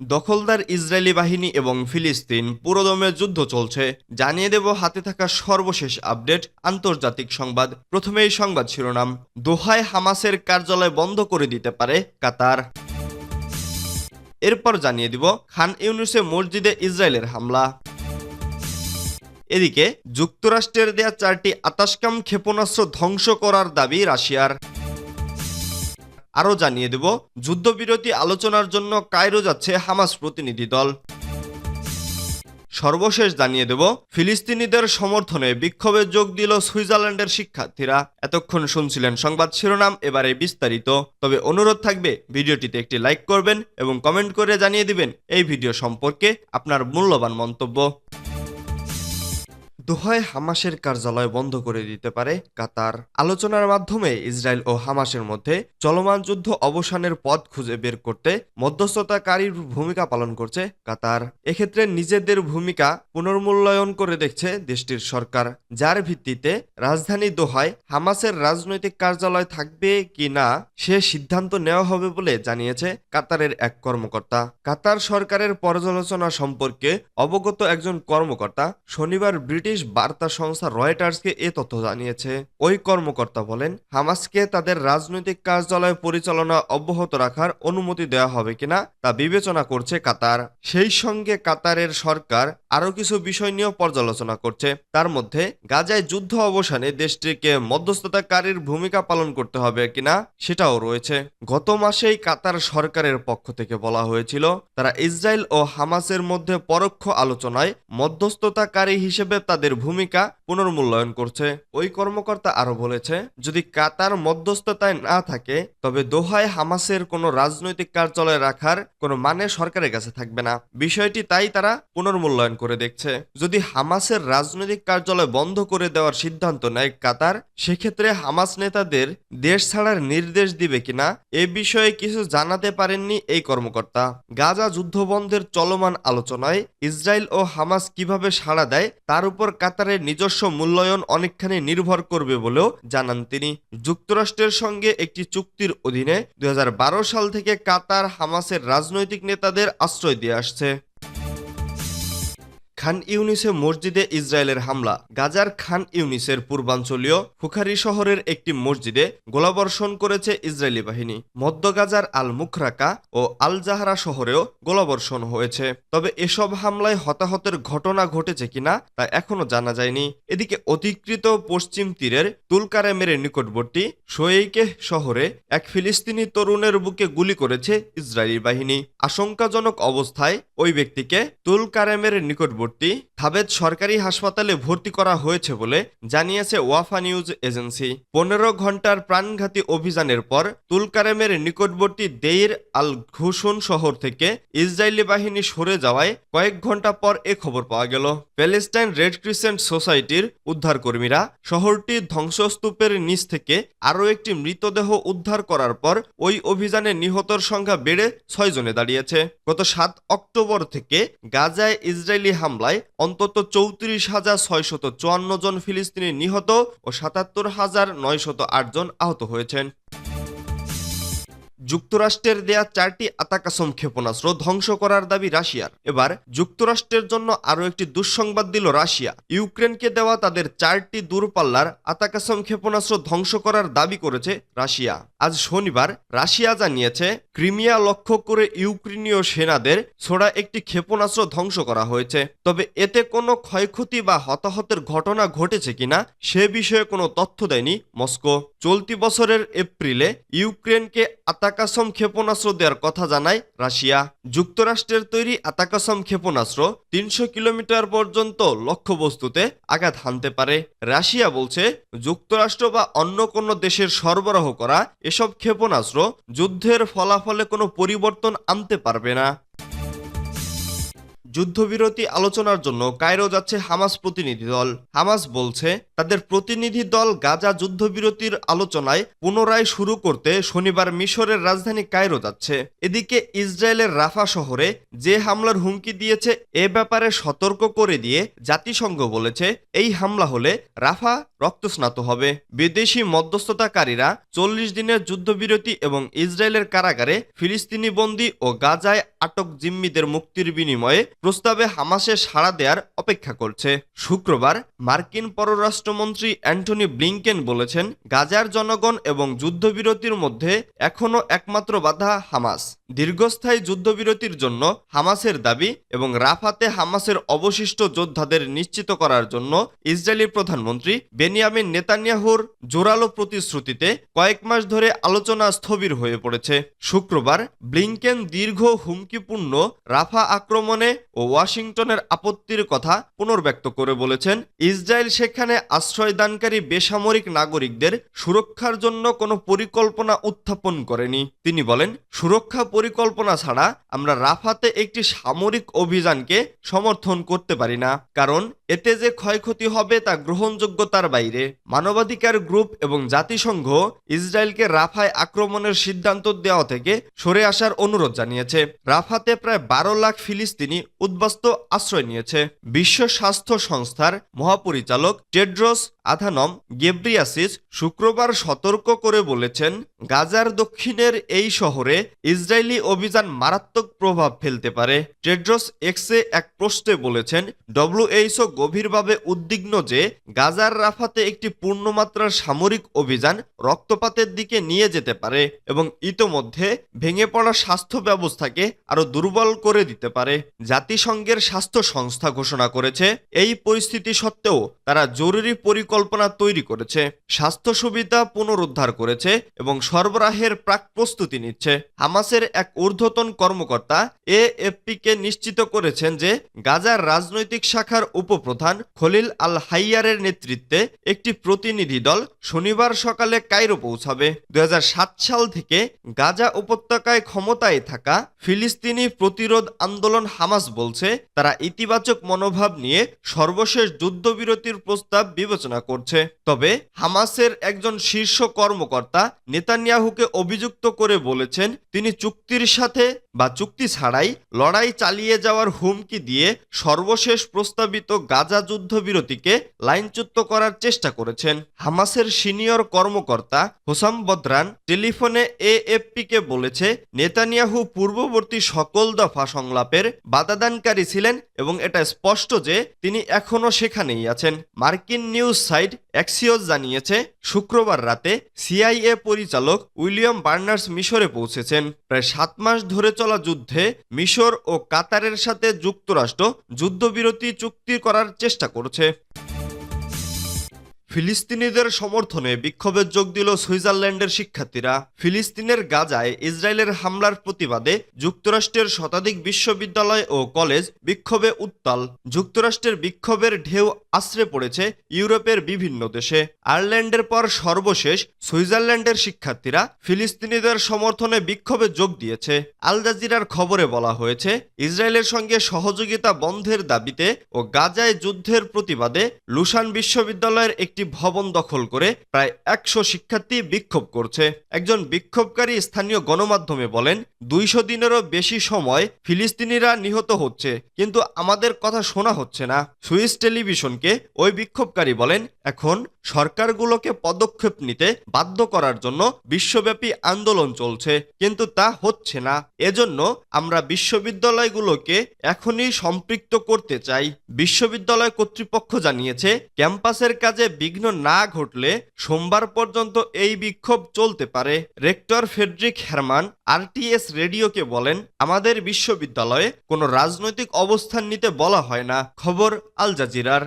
দখলদার ইসরায়েলি বাহিনী এবং ফিলিস্তিন পুরোদমে যুদ্ধ চলছে। জানিয়ে দেব হাতে থাকা সর্বশেষ আপডেট, আন্তর্জাতিক সংবাদ। প্রথমে এই সংবাদ শিরোনাম, দোহায় হামাসের কার্যালয় বন্ধ করে দিতে পারে কাতার। এরপর জানিয়ে দিব খান ইউনুসে মসজিদে ইসরায়েলের হামলা। এদিকে, যুক্তরাষ্ট্রের দেয়া চারটি আতাসকাম ক্ষেপণাস্ত্র ধ্বংস করার দাবি রাশিয়ার। আরও জানিয়ে দেব, যুদ্ধবিরতি আলোচনার জন্য কায়রো যাচ্ছে হামাস প্রতিনিধি দল। সর্বশেষ জানিয়ে দেব, ফিলিস্তিনিদের সমর্থনে বিক্ষোভে যোগ দিল সুইজারল্যান্ডের শিক্ষার্থীরা। এতক্ষণ শুনছিলেন সংবাদ শিরোনাম, এবারে বিস্তারিত। তবে অনুরোধ থাকবে, ভিডিওটিতে একটি লাইক করবেন এবং কমেন্ট করে জানিয়ে দিবেন, এই ভিডিও সম্পর্কে আপনার মূল্যবান মন্তব্য। দোহায় হামাসের কার্যালয় বন্ধ করে দিতে পারে কাতার। আলোচনার মাধ্যমে ইসরায়েল ও হামাসের মধ্যে চলমান যুদ্ধ অবসানের পথ খুঁজে বের করতে মধ্যস্থতাকারীর ভূমিকা পালন করছে কাতার। এক্ষেত্রে নিজেদের ভূমিকা পুনর্মূল্যায়ন করে দেখছে দেশটির সরকার, যার ভিত্তিতে রাজধানী দোহায় হামাসের রাজনৈতিক কার্যালয় থাকবে কি না সে সিদ্ধান্ত নেওয়া হবে বলে জানিয়েছে কাতারের এক কর্মকর্তা। কাতার সরকারের পর্যালোচনা সম্পর্কে অবগত একজন কর্মকর্তা শনিবার ব্রিটিশ বার্তা সংস্থা রয়টার্সকে এ তথ্য জানিয়েছে। ওই কর্মকর্তা বলেন, হামাসকে তাদের রাজনৈতিক কার্যালয় পরিচালনা অব্যাহত রাখার অনুমতি দেওয়া হবে কিনা তা বিবেচনা করছে কাতার। সেই সঙ্গে কাতারের সরকার আরও কিছু বিষয় নিয়েও পর্যালোচনা করছে। তার মধ্যে, গাজায় যুদ্ধ অবসানে দেশটিকে মধ্যস্থতাকারীর ভূমিকা পালন করতে হবে কিনা সেটাও রয়েছে। গত মাসেই কাতার সরকারের পক্ষ থেকে বলা হয়েছিল, তারা ইসরায়েল ও হামাসের মধ্যে পরোক্ষ আলোচনায় মধ্যস্থতাকারী হিসেবে তাদের ভূমিকা পুনর্মূল্যায়ন করছে। ওই কর্মকর্তা আরও বলেছে, যদি কাতার মধ্যস্থতায় না থাকে, তবে দোহায় হামাসের কোনো রাজনৈতিক কার্যালয় রাখার কোনো মানে সরকারের কাছে থাকবে না। বিষয়টি তাই তারা পুনর্মূল্যায়ন করে দেখছে। যদি হামাসের রাজনৈতিক কার্যালয় বন্ধ করে দেওয়ার সিদ্ধান্ত নেয় কাতার, সেক্ষেত্রে হামাস নেতাদের দেশ ছাড়ার নির্দেশ দিবে কিনা, এ বিষয়ে কিছু জানাতে পারেননি এই কর্মকর্তা। গাজা যুদ্ধবন্ধের চলমান আলোচনায় ইসরায়েল ও হামাস কীভাবে সাড়া দেয়, তার উপর কাতারের নিজস্ব মূল্যায়ন অনেকখানি নির্ভর করবে বলেও জানান তিনি। যুক্তরাষ্ট্রের সঙ্গে একটি চুক্তির অধীনে দুই হাজার বারো সাল থেকে কাতার হামাসের রাজনৈতিক নেতাদের আশ্রয় দিয়ে আসছে। খান ইউনিসে মসজিদে ইসরায়েলের হামলা। গাজার খান ইউনিসের পূর্বাঞ্চলীয় ফুখারি শহরের একটি মসজিদে গোলাবর্ষণ করেছে ইসরায়েলি বাহিনী। মধ্য গাজার আল মুখরাকা ও আল জাহারা শহরেও গোলাবর্ষণ হয়েছে। তবে এসব হামলায় হতাহতের ঘটনা ঘটেছে কিনা তা এখনও জানা যায়নি। এদিকে অধিকৃত পশ্চিম তীরের তুলকারেমের নিকটবর্তী শোয়েইকে শহরে এক ফিলিস্তিনি তরুণের বুকে গুলি করেছে ইসরায়েলি বাহিনী। আশঙ্কাজনক অবস্থায় ওই ব্যক্তিকে তুলকারেমের নিকটবর্তী 롯디 থাবেদ সরকারি হাসপাতালে ভর্তি করা হয়েছে বলে জানিয়েছে ওয়াফা নিউজ এজেন্সি। পনেরো ঘণ্টার প্রাণঘাতী অভিযানের পর তুলকারেমের নিকটবর্তী দেইর আল ঘুসুন শহর থেকে ইসরায়েলি বাহিনী সরে যাওয়ায় কয়েক ঘণ্টা পর এ খবর পাওয়া গেল। প্যালেস্টাইন রেড ক্রিসেন্ট সোসাইটির উদ্ধারকর্মীরা শহরটির ধ্বংসস্তূপের নিচ থেকে আরও একটি মৃতদেহ উদ্ধার করার পর ওই অভিযানে নিহতর সংখ্যা বেড়ে ছয় জনে দাঁড়িয়েছে। গত সাত অক্টোবর থেকে গাজায় ইসরায়েলি হামলায় অন্তত চৌত্রিশ হাজার ছয়শত চুয়ান্ন জন ফিলিস্তিনি নিহত ও সাতাত্তর হাজার নয়শত আট জন আহত হয়েছেন। যুক্তরাষ্ট্রের দেয়া চারটি আতাকাসম ক্ষেপণাস্ত্র ধ্বংস করার দাবি রাশিয়ার। এবার যুক্তরাষ্ট্রের জন্য আরও একটি দুঃসংবাদ দিল রাশিয়া। ইউক্রেনকে দেওয়া তাদের চারটি দূরপাল্লার আতাকাসম ক্ষেপণাস্ত্র ধ্বংস করার দাবি করেছে রাশিয়া। আজ শনিবার রাশিয়া জানিয়েছে, ক্রিমিয়া লক্ষ্য করে ইউক্রেনীয় সেনাদের ছোড়া একটি ক্ষেপণাস্ত্র ধ্বংস করা হয়েছে। তবে এতে কোনো ক্ষয়ক্ষতি বা হতাহতের ঘটনা ঘটেছে কিনা সে বিষয়ে কোনো তথ্য দেয়নি মস্কো। চলতি বছরের এপ্রিলে ইউক্রেনকে আতাকাসম ক্ষেপণাস্ত্র দেওয়ার কথা জানায় রাশিয়া। যুক্তরাষ্ট্রের তৈরি আতাকাসম ক্ষেপণাস্ত্র তিনশো কিলোমিটার পর্যন্ত লক্ষ্যবস্তুতে আঘাত হানতে পারে। রাশিয়া বলছে, যুক্তরাষ্ট্র বা অন্য কোনো দেশের সরবরাহ করা এসব ক্ষেপণাস্ত্র যুদ্ধের ফলাফলে কোনো পরিবর্তন আনতে পারবে না। যুদ্ধবিরতি আলোচনার জন্য কায়রো যাচ্ছে হামাস প্রতিনিধি দল। হামাস বলছে, তাদের প্রতিনিধি দল গাজা যুদ্ধবিরতির আলোচনায় পুনরায় শুরু করতে শনিবার মিশরের রাজধানী কায়রো যাচ্ছে। এদিকে ইসরায়েলের রাফা শহরে যে হামলার হুমকি দিয়েছে এ ব্যাপারে সতর্ক করে দিয়ে জাতিসংঘ বলেছে, এই হামলা হলে রাফা রক্তস্নাত হবে। বিদেশি মধ্যস্থতাকারীরা চল্লিশ দিনের যুদ্ধবিরতি এবং ইসরায়েলের কারাগারে ফিলিস্তিনি বন্দী ও গাজায় আটক জিম্মিদের মুক্তির বিনিময়ে প্রস্তাবে হামাসে সাড়া দেয়ার অপেক্ষা করছে। শুক্রবার মার্কিন পররাষ্ট্রমন্ত্রী অ্যান্টনি ব্লিংকেন বলেছেন, গাজার জনগণ এবং যুদ্ধবিরতির মধ্যে এখনও একমাত্র বাধা হামাস। দীর্ঘস্থায়ী যুদ্ধবিরতির জন্য হামাসের দাবি এবং রাফাতে হামাসের অবশিষ্ট যোদ্ধাদের নিশ্চিত করার জন্য ইসরায়েলি প্রধানমন্ত্রী বেনিয়ামিন নেতানিয়াহুর জোরালো প্রতিশ্রুতিতে কয়েক মাস ধরে আলোচনা স্থবির হয়ে পড়েছে। শুক্রবার ব্লিংকেন দীর্ঘ হুমকিপূর্ণ রাফা আক্রমণে ও ওয়াশিংটনের আপত্তির কথা পুনর্ব্যক্ত করে বলেছেন, ইসরায়েল সেখানে আশ্রয়দানকারী বেসামরিক নাগরিকদের সুরক্ষার জন্য কোনো পরিকল্পনা উত্থাপন করেনি। তিনি বলেন, সুরক্ষা পরিকল্পনা ছাড়া আমরা রাফাতে একটি সামরিক অভিযানকে সমর্থন করতে পারি না, কারণ এতে যে ক্ষয়ক্ষতি হবে তা গ্রহণযোগ্যতার বাইরে। মানবাধিকার গ্রুপ এবং জাতিসংঘ ইসরায়েলকে রাফায় আক্রমণের সিদ্ধান্ত দেওয়া থেকে সরে আসার অনুরোধ জানিয়েছে। রাফাতে প্রায় বারো লাখ ফিলিস্তিনি উদ্বাস্ত আশ্রয় নিয়েছে। বিশ্ব স্বাস্থ্য সংস্থার মহাপরিচালক টেড্রস আধানম গেব্রিয়াসিস শুক্রবার সতর্ক করে বলেছেন গাজার দক্ষিণের এই শহরে ইসরায়েলি অভিযান মারাত্মক প্রভাব ফেলতে পারে। টেড্রস এক্সে এক প্রশ্নে বলেছেন ডব্লিউএইচও গভীরভাবে উদ্বিগ্ন যে গাজার রাফাতে একটি পূর্ণমাত্রার সামরিক অভিযান রক্তপাতের দিকে নিয়ে যেতে পারে এবং ইতোমধ্যে ভেঙে পড়া স্বাস্থ্য ব্যবস্থাকে আরও দুর্বল করে দিতে পারে। জাতিসংঘের স্বাস্থ্য সংস্থা ঘোষণা করেছে, এই পরিস্থিতি সত্ত্বেও তারা জরুরি পরিকল্পনা তৈরি করেছে। স্বাস্থ্য সুবিধা পুনরুদ্ধার করেছে এবং সরবরাহের প্রাক প্রস্তুতি নিচ্ছে। হামাসের এক ঊর্ধ্বতন কর্মকর্তা এএফপিকে নিশ্চিত করেছেন যে গাজার রাজনৈতিক শাখার উপপ্রধান খলিল আল হাইয়ারের নেতৃত্বে একটি প্রতিনিধি দল শনিবার সকালে কায়রো পৌঁছাবে। দুই সাল থেকে গাজা উপত্যকায় ক্ষমতায় থাকা ফিলিস্তিনি প্রতিরোধ আন্দোলন হামাস বলছে, তারা ইতিবাচক মনোভাব নিয়ে সর্বশেষ যুদ্ধবিরতির প্রস্তাব বিবেচনা করছে। তবে হামাসের একজন শীর্ষ কর্মকর্তা নেতানিয়াহুকে অভিযুক্ত করে বলেছেন, তিনি চুক্তির সাথে বা চুক্তি ছাড়াই লড়াই চালিয়ে যাওয়ার হুমকি দিয়ে সর্বশেষ প্রস্তাবিত গাজা যুদ্ধবিরতিকে লাইনচ্যুত করার চেষ্টা করেছেন। হামাসের সিনিয়র কর্মকর্তা হোসাম বদরান টেলিফোনে এএফপিকে বলেছে, নেতানিয়াহু পূর্ববর্তী সকল দফা সংলাপের বাধাদানকারী ছিলেন এবং এটা স্পষ্ট যে তিনি এখনও সেখানেই আছেন। মার্কিন নিউজ সাইট অ্যাক্সিওস জানিয়েছে, শুক্রবার রাতে সিআইএ পরিচালক উইলিয়াম বার্নার্স মিশরে পৌঁছেছেন। প্রায় সাত মাস ধরে চলা যুদ্ধে মিশর ও কাতারের সাথে যুক্তরাষ্ট্র যুদ্ধবিরতি চুক্তি করার চেষ্টা করছে। ফিলিস্তিনিদের সমর্থনে বিক্ষোভে যোগ দিল সুইজারল্যান্ডের শিক্ষার্থীরা। ফিলিস্তিনের গাজায় ইসরায়েলের হামলার প্রতিবাদে যুক্তরাষ্ট্রের শতাধিক বিশ্ববিদ্যালয় ও কলেজ বিক্ষোভে উত্তাল। যুক্তরাষ্ট্রের বিক্ষোভের ঢেউ আশ্রে পড়েছে ইউরোপের বিভিন্ন দেশে। আয়ারল্যান্ডের পর সর্বশেষ সুইজারল্যান্ডের শিক্ষার্থীরা ফিলিস্তিনিদের সমর্থনে বিক্ষোভে যোগ দিয়েছে। আল জাজিরার খবরে বলা হয়েছে, ইসরায়েলের সঙ্গে সহযোগিতা বন্ধের দাবিতে ও গাজায় যুদ্ধের প্রতিবাদে লুসান বিশ্ববিদ্যালয়ের একটি ভবন দখল করে প্রায় একশো শিক্ষার্থী বিক্ষোভ করছে। একজন বিক্ষোভকারী স্থানীয় গণমাধ্যমে বলেন, দুইশো দিনেরও বেশি সময় ফিলিস্তিনিরা নিহত হচ্ছে, কিন্তু আমাদের কথা শোনা হচ্ছে না। সুইস টেলিভিশনকে ওই বিক্ষোভকারী বলেন, এখন সরকারগুলোকে পদক্ষেপ নিতে বাধ্য করার জন্য বিশ্বব্যাপী আন্দোলন চলছে, কিন্তু তা হচ্ছে না। এজন্য আমরা বিশ্ববিদ্যালয়গুলোকে এখনই সম্পৃক্ত করতে চাই। বিশ্ববিদ্যালয় কর্তৃপক্ষ জানিয়েছে, ক্যাম্পাসের কাজে বিঘ্ন না ঘটলে সোমবার পর্যন্ত এই বিক্ষোভ চলতে পারে। রেক্টর ফেডরিক হেরমান, আরটিএস রেডিওকে বলেন, আমাদের বিশ্ববিদ্যালয়ে কোনো রাজনৈতিক অবস্থান নিতে বলা হয় না। খবর আল জাজিরার।